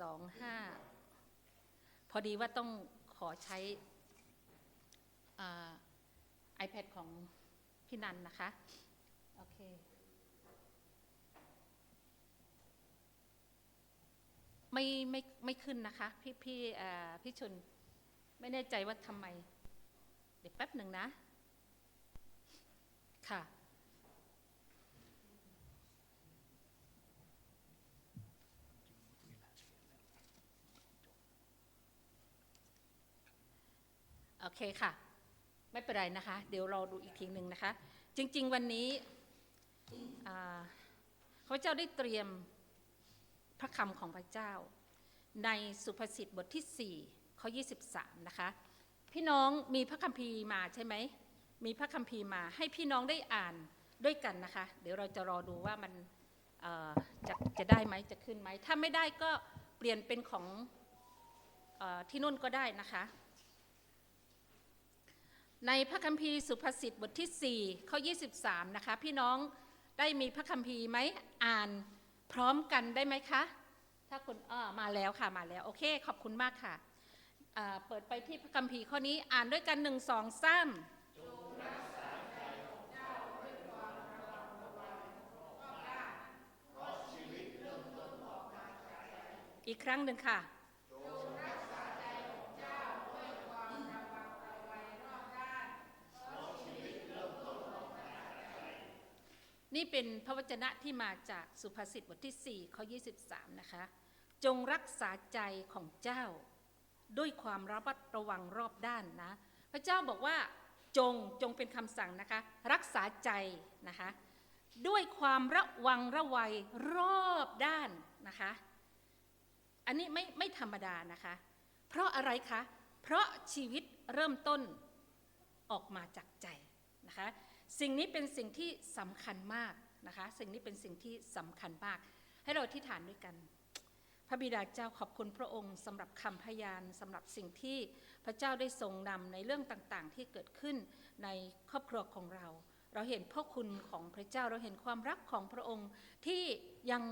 สองห้าพอดีว่าต้องขอใช้อ่า iPad ของพี่นันนะคะ โอเคไม่ไม่ไม่ขึ้นนะคะ พี่พี่เอ่อพี่ชนไม่แน่ใจว่าทำไม เดี๋ยวแป๊บหนึ่งนะ ค่ะ อเคค่ะ ไม่เป็นไรนะคะ เดี๋ยวรอดูอีกทีหนึ่งนะคะ จริง ๆ วันนี้พระเจ้าได้เตรียมพระคำของพระเจ้า ในสุภาษิตบทที่ 4 ข้อ 23 นะคะ พี่น้องมีพระคัมภีร์มาใช่ไหม มีพระคัมภีร์มาให้พี่น้องได้อ่านด้วยกันนะคะ เดี๋ยวเราจะรอดูว่ามันจะจะได้ไหมจะขึ้นไหม ถ้าไม่ได้ก็เปลี่ยนเป็นของออที่นุ่นก็ได้นะคะ ในพระคัมภีร์สุภาษิตบทที่4ข้อ23 นะคะ พี่น้องได้มีพระคัมภีร์ไหมอ่านพร้อมกันได้ไหมคะ ถ้าคุณอ้อมาแล้วค่ะมาแล้ว โอเค ขอบคุณมากค่ะ เปิดไปที่พระคัมภีร์ข้อนี้อ่านด้วยกันหนึ่งสองสามอีกครั้งหนึ่งค่ะ นี่เป็นพระวจนะที่มาจากสุภาษิตบทที่ 4 ข้อ 23 นะคะ จงรักษาใจของเจ้า ด้วยความระมัดระวังรอบด้านนะ พระเจ้าบอกว่าจงจงเป็นคำสั่งนะคะ รักษาใจนะคะ ด้วยความระวังระวัยรอบด้านนะคะ อันนี้ไม่ไม่ธรรมดานะคะ เพราะอะไรคะ เพราะชีวิตเริ่มต้นออกมาจากใจนะคะ สิ่งนี้เป็นสิ่งที่สำคัญมากนะคะ สิ่งนี้เป็นสิ่งที่สำคัญมาก ให้เราที่ฐานด้วยกัน พระบิดาเจ้าขอบคุณพระองค์สำหรับคำพยานสำหรับสิ่งที่พระเจ้าได้ทรงนำในเรื่องต่างๆ ที่เกิดขึ้นในครอบครัวของเรา เราเห็นพระคุณของพระเจ้าเราเห็นความรักของพระองค์ที่ยัง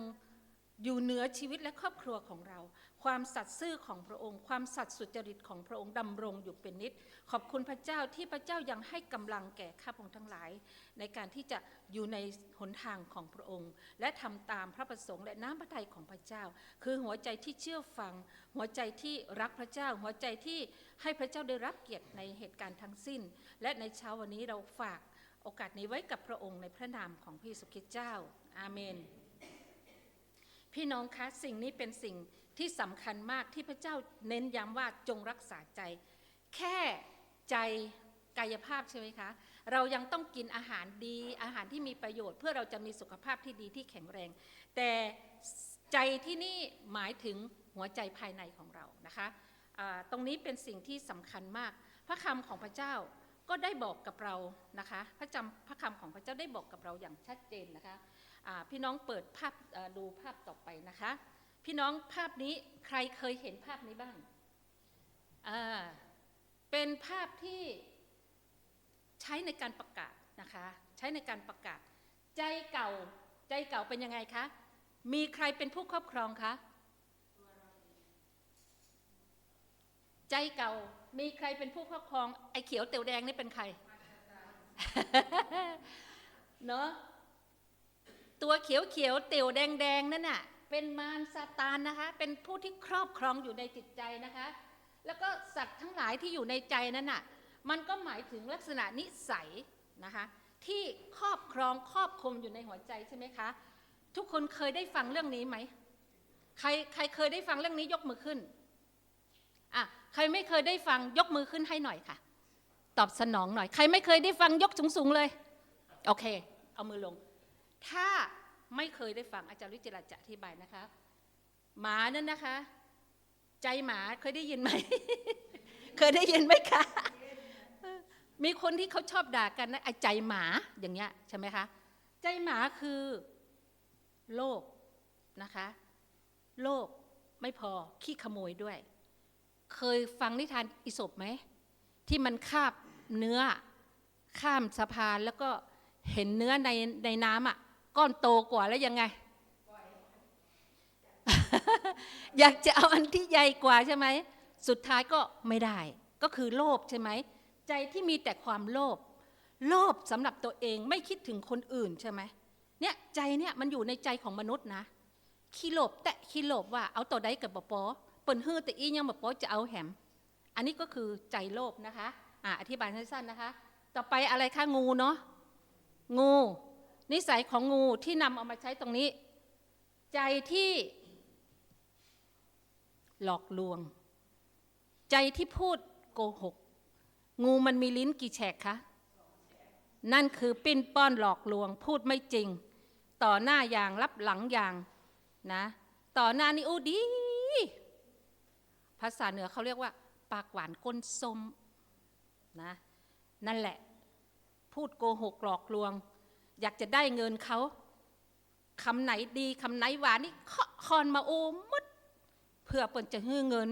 อยู่เหนือชีวิตและครอบครัวของเรา ความสัตย์ซื่อของพระองค์ ความสัตย์สุจริตของพระองค์ดำรงอยู่เป็นนิด ขอบคุณพระเจ้าที่พระเจ้ายังให้กำลังแก่ข้าพงทั้งหลาย ในการที่จะอยู่ในหนทางของพระองค์ และทำตามพระประสงค์และน้ำพระทัยของพระเจ้า คือหัวใจที่เชื่อฟัง หัวใจที่รักพระเจ้า หัวใจที่ให้พระเจ้าได้รับเกียรติในเหตุการณ์ทั้งสิ้น และในเช้าวันนี้เราฝากโอกาสนี้ไว้กับพระองค์ในพระนามของพระเยซูคริสต์เจ้า อาเมน พี่น้องคะสิ่งนี้เป็นสิ่งที่สำคัญมากที่พระเจ้าเน้นย้ำว่าจงรักษาใจ แค่ใจกายภาพใช่ไหมคะ เรายังต้องกินอาหารดีอาหารที่มีประโยชน์เพื่อเราจะมีสุขภาพที่ดีที่แข็งแรง แต่ใจที่นี่หมายถึงหัวใจภายในของเรานะคะอ่าตรงนี้เป็นสิ่งที่สำคัญมาก พระคำของพระเจ้าก็ได้บอกกับเรานะคะ พระจำพระคำของพระเจ้าได้บอกกับเราอย่างชัดเจนนะคะ พี่น้องเปิดภาพดูภาพต่อไปนะคะ พี่น้องภาพนี้ใครเคยเห็นภาพนี้บ้างเป็นภาพที่ใช้ในการประกาศนะคะใช้ในการประกาศ ใจเก่าใจเก่าเป็นยังไงคะ มีใครเป็นผู้ครอบครองคะใจเก่ามีใครเป็นผู้ครอบครองไอ้เขียวเตียวแดงนี่เป็นใครเนาะ ตัวเขียวเขียวเตี่ยวแดงแดงนั่นน่ะเป็นมารซาตานนะคะ เป็นผู้ที่ครอบครองอยู่ในจิตใจนะคะ แล้วก็สัตว์ทั้งหลายที่อยู่ในใจนั้นน่ะมันก็หมายถึงลักษณะนิสัยนะคะที่ครอบครองครอบคุมอยู่ในหัวใจใช่ไหมคะ ทุกคนเคยได้ฟังเรื่องนี้ไหมใครใครเคยได้ฟังเรื่องนี้ยกมือขึ้นอะใครไม่เคยได้ฟังยกมือขึ้นให้หน่อยค่ะ ตอบสนองหน่อย ใครไม่เคยได้ฟังยกสูงๆเลย โอเค เอามือลง ถ้าไม่เคยได้ฟังอาจารย์วิจิรจะอธิบายนะคะ หมานั่นนะคะ ใจหมาเคยได้ยินไหม เคยได้ยินไหมคะ มีคนที่เขาชอบด่ากันนะไอ้ใจหมาอย่างเงี้ยใช่ไหมคะ ใจหมาคือโลภนะคะ โลภไม่พอขี้ขโมยด้วย เคยฟังนิทานอิศบไหม ที่มันคาบเนื้อข้ามสะพานแล้วก็เห็นเนื้อในในน้ำอะ ก้อนโตกว่าแล้วยังไง อยากจะเอาอันที่ใหญ่กว่าใช่ไหม สุดท้ายก็ไม่ได้ ก็คือโลภใช่ไหม ใจที่มีแต่ความโลภ โลภสำหรับตัวเองไม่คิดถึงคนอื่นใช่ไหมเนี่ยใจเนี่ยมันอยู่ในใจของมนุษย์นะ ขี้โลภแต่ขี้โลภว่าเอาต่อได้กับปปอเปิ่นฮื้อแต่อียังปปอจะเอาแหม อันนี้ก็คือใจโลภนะคะ อ่าอธิบายสั้นๆนะคะ ต่อไปอะไรคะงูเนาะงู นิสัยของงูที่นำเอามาใช้ตรงนี้ ใจที่หลอกลวง ใจที่พูดโกหก งูมันมีลิ้นกี่แฉกคะ นั่นคือปิ้นป้อนหลอกลวง พูดไม่จริง ต่อหน้าอย่างรับหลังอย่างนะ ต่อหน้านี่อู้ดี ภาษาเหนือเขาเรียกว่า ปากหวานก้นส้มนะ นั่นแหละ พูดโกหกหลอกลวง อยากจะได้เงินเขาคำไหนดีคำไหนหวานนี่คาะคอนมาโอมดเพื่อเปิ่นจะฮื้อเงิน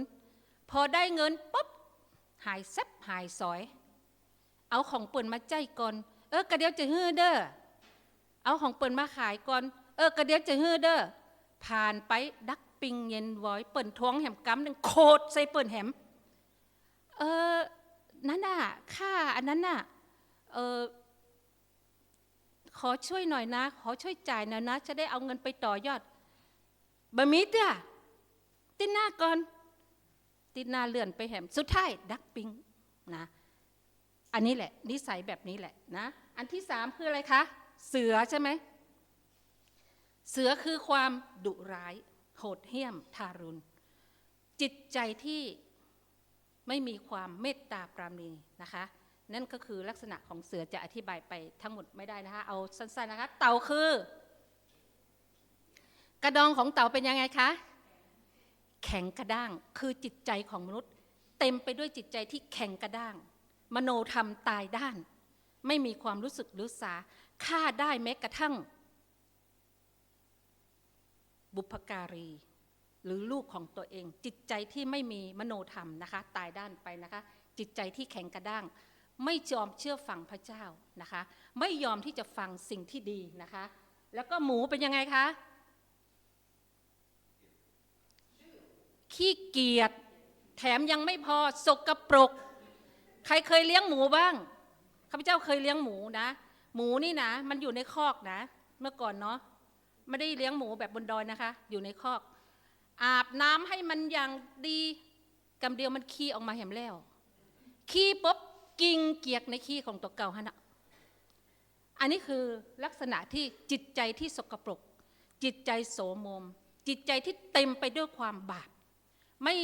พอได้เงินปุ๊บหายแซบหายสอย เอาของเปิ่นมาใจก่อน เออกระเดียวจะฮื้อเด้อเอาของเปิ่นมาขายก่อน เออกระเดียวจะฮื้อเด้อผ่านไปดักปิงเย็นไว้เปิ่นท้องแหมกำหนึ่งโคตรใส่เปิ่นแหมเออนั่นน่ะค่าอันนั้นน่ะเออ ขอช่วยหน่อยนะ ขอช่วยจ่ายหน่อยนะ จะได้เอาเงินไปต่อยอดบะมิดอะติดหน้าก่อน ติดหน้าเลื่อนไปแหม สุดท้ายดักปิงนะ อันนี้แหละ นิสัยแบบนี้แหละนะ อันที่สามคืออะไรคะ เสือใช่ไหม เสือคือความดุร้าย โหดเหี้ยม ทารุณ จิตใจที่ไม่มีความเมตตาปราณีนะคะ นั่นก็คือลักษณะของเสือจะอธิบายไปทั้งหมดไม่ได้นะคะ เอาสั้นๆนะคะ เต่าคือ กระดองของเต่าเป็นยังไงคะ แข็งกระด้าง คือจิตใจของมนุษย์ เต็มไปด้วยจิตใจที่แข็งกระด้าง มโนธรรมตายด้าน ไม่มีความรู้สึกหรือสาฆ่าได้แม้กระทั่ง บุพการี หรือลูกของตัวเอง จิตใจที่ไม่มีมโนธรรมนะคะ ตายด้านไปนะคะ จิตใจที่แข็งกระด้าง ไม่ยอมเชื่อฟังพระเจ้านะคะ ไม่ยอมที่จะฟังสิ่งที่ดีนะคะ แล้วก็หมูเป็นยังไงคะขี้เกียจแถมยังไม่พอสกปรก ใครเคยเลี้ยงหมูบ้างข้าพเจ้าเคยเลี้ยงหมูนะ หมูนี่นะ มันอยู่ในคอกนะ เมื่อก่อนเนาะไม่ได้เลี้ยงหมูแบบบนดอยนะคะ อยู่ในคอก อาบน้ำให้มันอย่างดีกำเดียวมันขี้ออกมาแหมแล้วขี้ปุ๊บ กิ่งเกียกในขี้ของตัวเก่าฮะนะอันนี้คือลักษณะที่จิตใจที่สกปรก จิตใจโสมม จิตใจที่เต็มไปด้วยความบาปไม่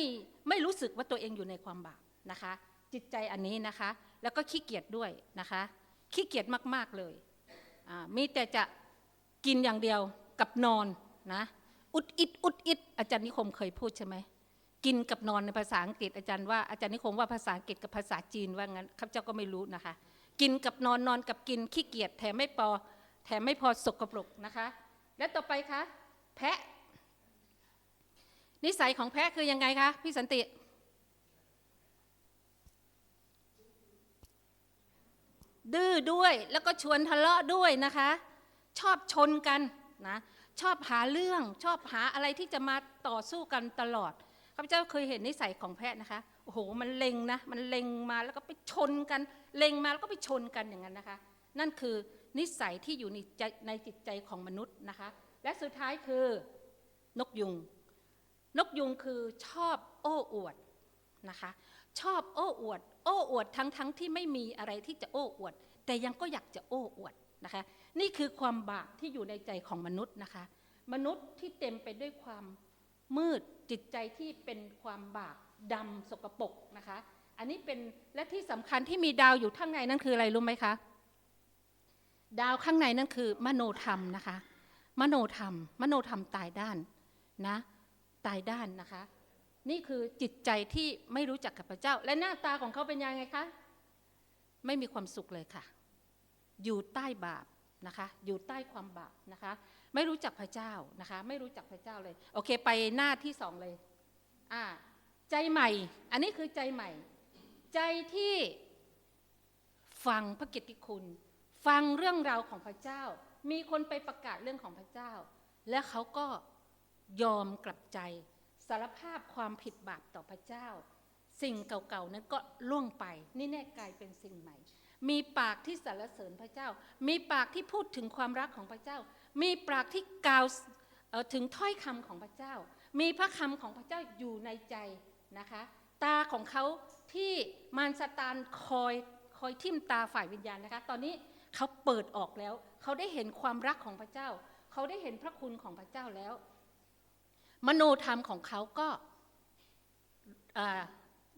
ไม่รู้สึกว่าตัวเองอยู่ในความบาปนะคะ จิตใจอันนี้นะคะ แล้วก็ขี้เกียจด้วยนะคะ ขี้เกียจมากๆเลยอ่ามีแต่จะกินอย่างเดียวกับนอนนะอุดอิดอุดอิดอาจารย์นิคมเคยพูดใช่ไหม กินกับนอนในภาษาอังกฤษอาจารย์ว่าอาจารย์นิคมว่าภาษาอังกฤษกับภาษาจีนว่างั้นข้าพเจ้าก็ไม่รู้นะคะ กินกับนอนนอนกับกินขี้เกียจแถมไม่พอแถมไม่พอสกปรกนะคะ และต่อไปคะแพะ นิสัยของแพะคือยังไงคะพี่สันติดื้อด้วยแล้วก็ชวนทะเลาะด้วยนะคะ ชอบชนกันนะชอบหาเรื่องชอบหาอะไรที่จะมาต่อสู้กันตลอด ข้าพเจ้าเคยเห็นนิสัยของแพะนะคะ โอ้โห มันเล็งนะ มันเล็งมาแล้วก็ไปชนกัน เล็งมาแล้วก็ไปชนกันอย่างนั้นนะคะ นั่นคือนิสัยที่อยู่ในใจในจิตใจของมนุษย์นะคะ และสุดท้ายคือนกยุง นกยุงคือชอบโอ้อวดนะคะ ชอบโอ้อวด โอ้อวดทั้งทั้งที่ไม่มีอะไรที่จะโอ้อวด แต่ยังก็อยากจะโอ้อวดนะคะ นี่คือความบาปที่อยู่ในใจของมนุษย์นะคะ มนุษย์ที่เต็มไปด้วยความมืด จิตใจที่เป็นความบาปดำสกปรกนะคะ อันนี้เป็นและที่สำคัญที่มีดาวอยู่ข้างในนั่นคืออะไรรู้ไหมคะดาวข้างในนั่นคือ มโนธรรมนะคะ มโนธรรม มโนธรรมตายด้านนะตายด้านนะคะ นี่คือจิตใจที่ไม่รู้จักกับพระเจ้า และหน้าตาของเขาเป็นยังไงคะไม่มีความสุขเลยค่ะ อยู่ใต้บาปนะคะ อยู่ใต้ความบาปนะคะ ไม่รู้จักพระเจ้านะคะ ไม่รู้จักพระเจ้าเลย โอเค ไปหน้าที่สองเลยอ่าใจใหม่ อันนี้คือใจใหม่ ใจที่ฟังพระกิตติคุณ ฟังเรื่องราวของพระเจ้า มีคนไปประกาศเรื่องของพระเจ้า และเขาก็ยอมกลับใจ สารภาพความผิดบาปต่อพระเจ้า สิ่งเก่าๆนั้นก็ล่วงไป นี่แน่กลายเป็นสิ่งใหม่ มีปากที่สรรเสริญพระเจ้า มีปากที่พูดถึงความรักของพระเจ้า มีปากที่กล่าวถึงถ้อยคำของพระเจ้า มีพระคำของพระเจ้าอยู่ในใจนะคะ ตาของเขาที่มารซาตานคอยคอยทิ่มตาฝ่ายวิญญาณนะคะ ตอนนี้เขาเปิดออกแล้ว เขาได้เห็นความรักของพระเจ้า เขาได้เห็นพระคุณของพระเจ้าแล้ว มโนธรรมของเขาก็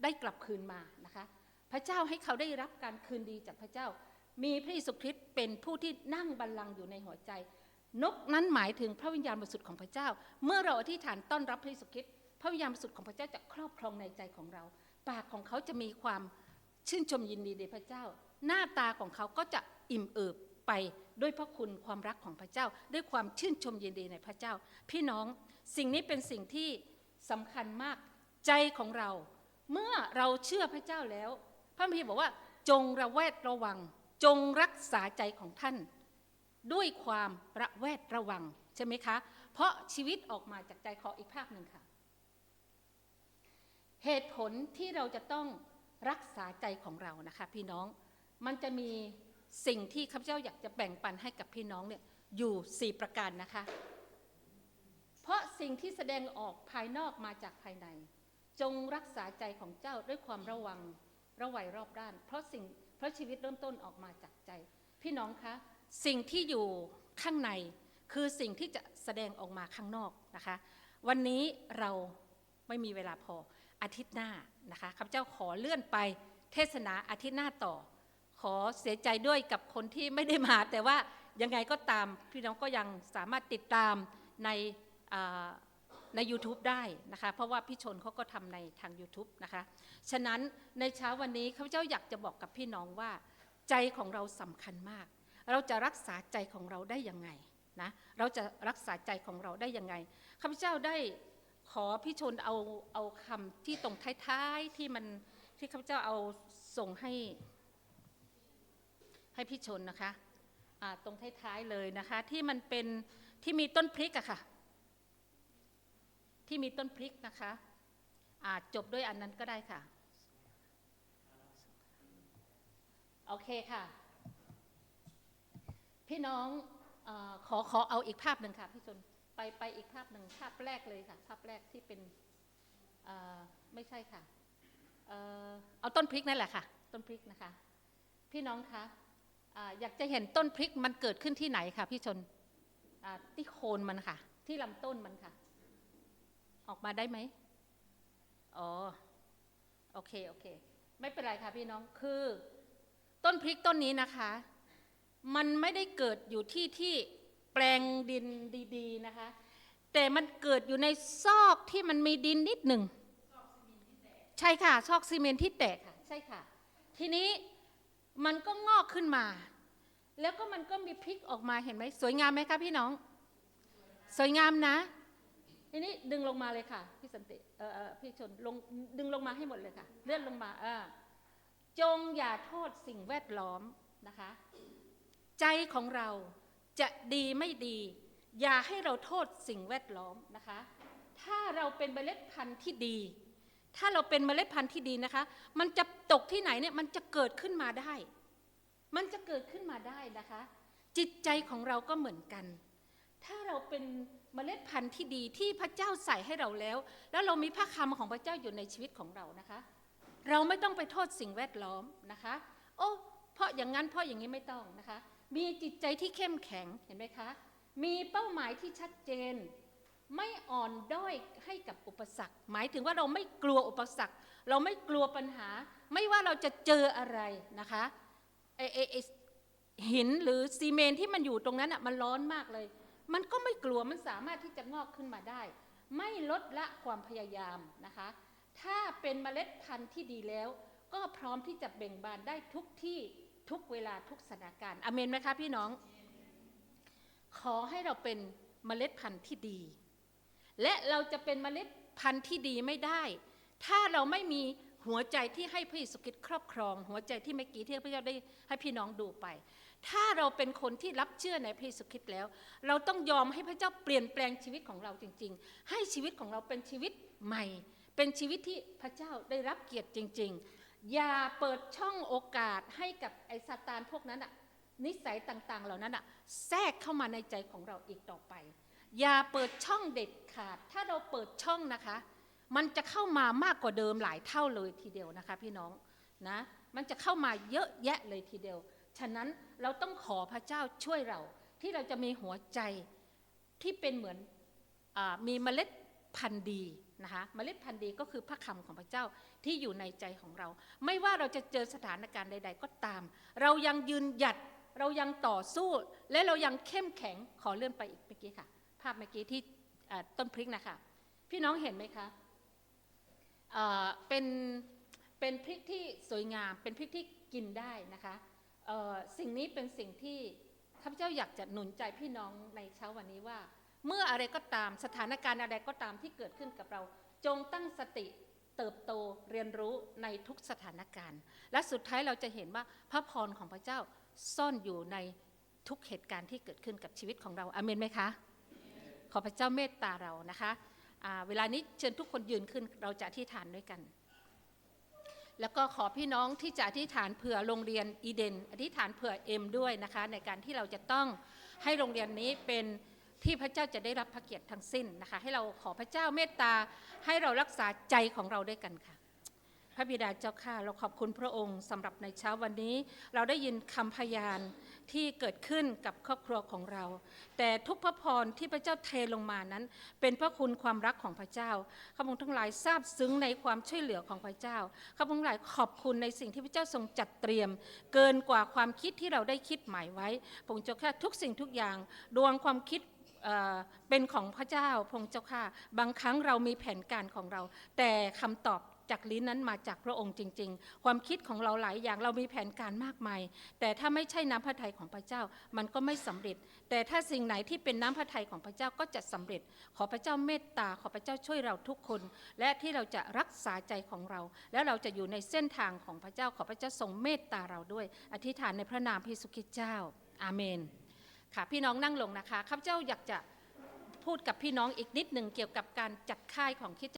ได้กลับคืนมานะคะ พระเจ้าให้เขาได้รับการคืนดีจากพระเจ้า มีพระเยซูคริสต์เป็นผู้ที่นั่งบัลลังก์อยู่ในหัวใจ นกนั้นหมายถึงพระวิญญาณบริสุทธิ์ของพระเจ้า เมื่อเราอธิษฐานต้อนรับพระเยซูคริสต์พระวิญญาณบริสุทธิ์ของพระเจ้าจะครอบครองในใจของเรา ปากของเขาจะมีความชื่นชมยินดีในพระเจ้า หน้าตาของเขาก็จะอิ่มเอิบไปด้วยพระคุณความรักของพระเจ้า ด้วยความชื่นชมยินดีในพระเจ้า พี่น้องสิ่งนี้เป็นสิ่งที่สำคัญมากใจของเรา เมื่อเราเชื่อพระเจ้าแล้ว พระคัมภีร์บอกว่าจงระแวดระวัง จงรักษาใจของท่าน ด้วยความระแวดระวังใช่ไหมคะ เพราะชีวิตออกมาจากใจขออีกภาพหนึ่งค่ะ เหตุผลที่เราจะต้องรักษาใจของเรานะคะพี่น้อง มันจะมีสิ่งที่ข้าพเจ้าอยากจะแบ่งปันให้กับพี่น้องเนี่ยอยู่ 4 ประการนะคะ เพราะสิ่งที่แสดงออกภายนอกมาจากภายใน จงรักษาใจของเจ้าด้วยความระวังระไวยรอบด้าน เพราะสิ่งเพราะชีวิตเริ่มต้นออกมาจากใจ พี่น้องคะ สิ่งที่อยู่ข้างในคือสิ่งที่จะแสดงออกมาข้างนอกนะคะ วันนี้เราไม่มีเวลาพออาทิตย์หน้านะคะข้าพเจ้าขอเลื่อนไปเทศนาอาทิตย์หน้าต่อ ขอเสียใจด้วยกับคนที่ไม่ได้มา แต่ว่ายังไงก็ตามพี่น้องก็ยังสามารถติดตามในใน YouTube ได้นะคะ เพราะว่าพี่ชนเขาก็ทำในทาง YouTube นะคะ ฉะนั้นในเช้าวันนี้ข้าพเจ้าอยากจะบอกกับพี่น้องว่า ใจของเราสำคัญมาก เราจะรักษาใจของเราได้ยังไงนะเราจะรักษาใจของเราได้ยังไงข้าพเจ้าได้ขอพี่ชนเอาเอาคำที่ตรงท้ายๆที่มันที่ข้าพเจ้าเอาส่งให้ให้พี่ชนนะคะอ่าตรงท้ายๆเลยนะคะที่มันเป็นที่มีต้นพริกอะค่ะที่มีต้นพริกนะคะอ่าจบด้วยอันนั้นก็ได้ค่ะ โอเคค่ะ พี่น้องอขอขอเอาอีกภาพหนึ่งค่ะพี่ชนไปไปอีกภาพหนึ่งภาพแรกเลยค่ะ ภาพแรกที่เป็นไม่ใช่ค่ะเอาต้นพริกนั่นแหละค่ะ ต้นพริกนะคะ พี่น้องคะอาอยากจะเห็นต้นพริกมันเกิดขึ้นที่ไหนคะพี่ชนที่โคนมันค่ะ ที่ลำต้นมันค่ะ ออกมาได้ไหมอ๋อโอเคโอเค ไม่เป็นไรค่ะพี่น้องคือ ต้นพริกต้นนี้นะคะ มันไม่ได้เกิดอยู่ที่ที่แปลงดินดีๆนะคะ แต่มันเกิดอยู่ในซอกที่มันมีดินนิดหนึ่งใช่ค่ะ ซอกซีเมนที่แตกค่ะใช่ค่ะ ทีนี้มันก็งอกขึ้นมา แล้วก็มันก็มีพริกออกมาเห็นไหมสวยงามไหมคะพี่น้อง สวยงามนะทีนี้ดึงลงมาเลยค่ะพี่สันติเออเออพี่ชนลงดึงลงมาให้หมดเลยค่ะ เลื่อนลงมาเออจงอย่าโทษสิ่งแวดล้อมนะคะ ใจของเราจะดีไม่ดี อย่าให้เราโทษสิ่งแวดล้อมนะคะ ถ้าเราเป็นเมล็ดพันธุ์ที่ดี ถ้าเราเป็นเมล็ดพันธุ์ที่ดีนะคะ มันจะตกที่ไหนเนี่ยมันจะเกิดขึ้นมาได้ มันจะเกิดขึ้นมาได้นะคะ จิตใจของเราก็เหมือนกัน ถ้าเราเป็นเมล็ดพันธุ์ที่ดีที่พระเจ้าใส่ให้เราแล้ว แล้วเรามีพระคำของพระเจ้าอยู่ในชีวิตของเรานะคะ เราไม่ต้องไปโทษสิ่งแวดล้อมนะคะ โอ้เพราะอย่างนั้นเพราะอย่างนี้ไม่ต้องนะคะ มีจิตใจที่เข้มแข็งเห็นไหมคะ มีเป้าหมายที่ชัดเจน ไม่อ่อนด้อยให้กับอุปสรรค หมายถึงว่าเราไม่กลัวอุปสรรค เราไม่กลัวปัญหา ไม่ว่าเราจะเจออะไรนะคะไอไอไอหินหรือซีเมนที่มันอยู่ตรงนั้นอะมันร้อนมากเลย มันก็ไม่กลัวมันสามารถที่จะงอกขึ้นมาได้ ไม่ลดละความพยายามนะคะ ถ้าเป็นเมล็ดพันธุ์ที่ดีแล้ว ก็พร้อมที่จะเบ่งบานได้ทุกที่ ทุกเวลาทุกสถานการณ์อเมนไหมคะพี่น้อง ขอให้เราเป็นเมล็ดพันธุ์ที่ดี และเราจะเป็นเมล็ดพันธุ์ที่ดีไม่ได้ ถ้าเราไม่มีหัวใจที่ให้พระเยซูคริสต์ครอบครอง หัวใจที่เมื่อกี้ที่พระเจ้าได้ให้พี่น้องดูไป ถ้าเราเป็นคนที่รับเชื่อในพระเยซูคริสต์แล้ว เราต้องยอมให้พระเจ้าเปลี่ยนแปลงชีวิตของเราจริง ๆ ให้ชีวิตของเราเป็นชีวิตใหม่ เป็นชีวิตที่พระเจ้าได้รับเกียรติจริง ๆ อย่าเปิดช่องโอกาสให้กับไอ้ซาตานพวกนั้นอะนิสัยต่างๆ เหล่านั้นอะแทรกเข้ามาในใจของเราอีกต่อไป อย่าเปิดช่องเด็ดขาด ถ้าเราเปิดช่องนะคะ มันจะเข้ามามากกว่าเดิมหลายเท่าเลยทีเดียวนะคะ พี่น้องนะมันจะเข้ามาเยอะแยะเลยทีเดียว ฉะนั้นเราต้องขอพระเจ้าช่วยเรา ที่เราจะมีหัวใจที่เป็นเหมือนอมีเมล็ดพันธุ์ดี นะคะเมล็ดพันธุ์ดีก็คือพระคำของพระเจ้าที่อยู่ในใจของเรา ไม่ว่าเราจะเจอสถานการณ์ใด ๆ ก็ตาม เรายังยืนหยัดเรายังต่อสู้ และเรายังเข้มแข็งขอเลื่อนไปอีกเมื่อกี้ค่ะ ภาพเมื่อกี้ที่ต้นพริกนะคะพี่น้องเห็นไหมคะเเป็นเป็นพริกที่สวยงาม เป็นพริกที่กินได้นะคะสิ่งนี้เป็นสิ่งที่ข้าพเจ้าอยากจะหนุนใจพี่น้องในเช้าวันนี้ว่า เมื่ออะไรก็ตามสถานการณ์อะไรก็ตามที่เกิดขึ้นกับเรา จงตั้งสติเติบโตเรียนรู้ในทุกสถานการณ์ และสุดท้ายเราจะเห็นว่าพระพรของพระเจ้าซ่อนอยู่ในทุกเหตุการณ์ที่เกิดขึ้นกับชีวิตของเราอาเมนไหมคะขอพระเจ้าเมตตาเรานะคะเวลานี้เชิญทุกคนยืนขึ้นเราจะอธิษฐานด้วยกัน แล้วก็ขอพี่น้องที่จะอธิษฐานเผื่อโรงเรียนอีเดน อธิษฐานเผื่อเอ็มด้วยนะคะ ในการที่เราจะต้องให้โรงเรียนนี้เป็น ที่พระเจ้าจะได้รับพระเกียรติทั้งสิ้นนะคะ ให้เราขอพระเจ้าเมตตาให้เรารักษาใจของเราด้วยกันค่ะ พระบิดาเจ้าข้าเราขอบคุณพระองค์สำหรับในเช้าวันนี้ เราได้ยินคำพยานที่เกิดขึ้นกับครอบครัวของเรา แต่ทุกพระพรที่พระเจ้าเทลงมานั้น เป็นพระคุณความรักของพระเจ้าข้าพงทั้งหลายทราบซึ้งในความช่วยเหลือของพระเจ้าข้าพงทั้งหลายขอบคุณในสิ่งที่พระเจ้าทรงจัดเตรียม เกินกว่าความคิดที่เราได้คิดหมายไว้พงค์เจ้าข้าทุกสิ่งทุกอย่าง ดวงความคิด เป็นของพระเจ้าพงเจ้าข้าบางครั้งเรามีแผนการของเรา แต่คำตอบจากลิ้นนั้นมาจากพระองค์จริง ๆ ความคิดของเราหลายอย่างเรามีแผนการมากมาย แต่ถ้าไม่ใช่น้ำพระทัยของพระเจ้ามันก็ไม่สำเร็จ แต่ถ้าสิ่งไหนที่เป็นน้ำพระทัยของพระเจ้าก็จะสำเร็จ ขอพระเจ้าเมตตา ขอพระเจ้าช่วยเราทุกคน และที่เราจะรักษาใจของเรา แล้วเราจะอยู่ในเส้นทางของพระเจ้า ขอพระเจ้าทรงเมตตาเราด้วย อธิษฐานในพระนามพระเยซูคริสต์เจ้า อาเมน ค่ะพี่น้องนั่งลงนะคะข้าพเจ้าอยากจะพูดกับพี่น้องอีกนิดหนึ่งเกี่ยวกับการจัดค่ายของคิด